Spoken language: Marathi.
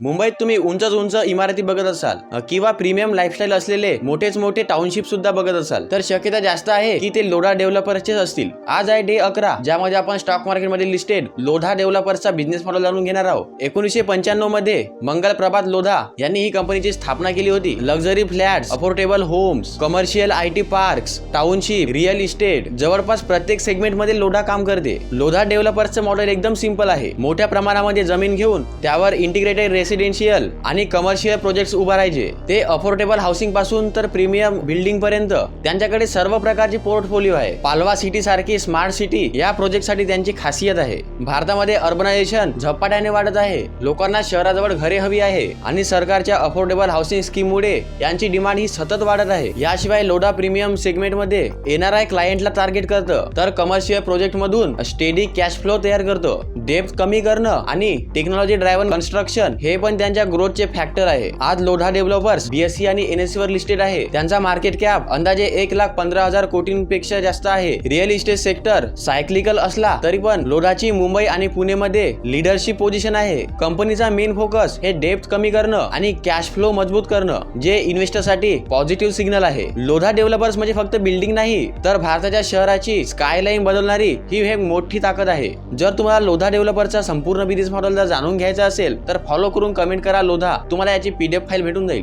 मुंबईत तुम्ही उंचच उंच इमारती बघत असाल किंवा प्रीमियम लाईफस्टाईल असलेले मोठेच मोठे टाउनशिप सुद्धा बघत असाल तर शक्यता जास्त आहे की ते लोढा डेव्हलपर्सचेच असतील. आज आहे डे अकरा ज्यामध्ये आपण स्टॉक मार्केटमध्ये लिस्टेड लोढा डेव्हलपरचा बिझनेस मॉडेल जाणून घेणार आहोत. एकोणीसशे पंच्याण्णवमध्ये मंगल प्रभात लोधा यांनी ही कंपनीची स्थापना केली होती. Luxury flats affordable homes commercial I T parks township real estate जवळपास प्रत्येक सेगमेंटमध्ये लोढा काम करते. लोधा डेव्हलपर्सचं मॉडेल एकदम सिंपल आहे. मोठ्या प्रमाणामध्ये जमीन घेऊन त्यावर इंटिग्रेटेड रेसिडेन्शियल आणि कमर्शियल प्रोजेक्ट उभारायचे ते अफोर्डेबल हाऊसिंगपासून तर प्रीमियम बिल्डिंग पर्यंत. त्यांच्याकडे सर्व प्रकारची पोर्टफोलिओ आहे. पालवा सिटी सारखी स्मार्ट सिटी या प्रोजेक्टसाठी त्यांची खासियत आहे. भारतामध्ये अर्बनायझेशन झपाट्याने वाढत आहे. लोकांना शहराजवळ घरे हवी आहे आणि सरकारच्या अफोर्डेबल हाऊसिंग स्कीम मुळे यांची डिमांड ही सतत वाढत आहे. याशिवाय लोडा प्रीमियम सेगमेंटमध्ये एनआरआय क्लायंटला टार्गेट करतं. तर कमर्शियल प्रोजेक्ट मधून स्टेडी कॅश फ्लो तयार करतं. डेप्थ कमी करणं आणि टेक्नॉलॉजी ड्रायव्हन कन्स्ट्रक्शन हे पण त्यांच्या ग्रोथचे फॅक्टर आहे. आज लोढा डेव्हलपर्स बीएससी आणि एनएससी वर लिस्टेड आहे. त्यांचा मार्केट कॅप अंदाजे एक लाख पंधरा हजार कोटींपेक्षा जास्त आहे. रिअल इस्टेट सेक्टर सायक्लिकल असला तरी पण लोढाची मुंबई आणि पुणेमध्ये लिडरशिप पोझिशन आहे. कंपनीचा मेन फोकस हे डेप्थ कमी करणं आणि कॅश फ्लो मजबूत करणं जे इन्व्हेस्टरसाठी पॉझिटिव्ह सिग्नल आहे. लोधा डेव्हलपर्स म्हणजे फक्त बिल्डिंग नाही तर भारताच्या शहराची स्कायलाईन बदलणारी ही एक मोठी ताकद आहे. जर तुम्हाला लोधा डेव्हलपरचा संपूर्ण बिझनेस मॉडेल जर जाणून घ्यायचा असेल तर फॉलो करून कमेंट करा लोधा. तुम्हाला याची पीडीएफ फाईल भेटून जाईल.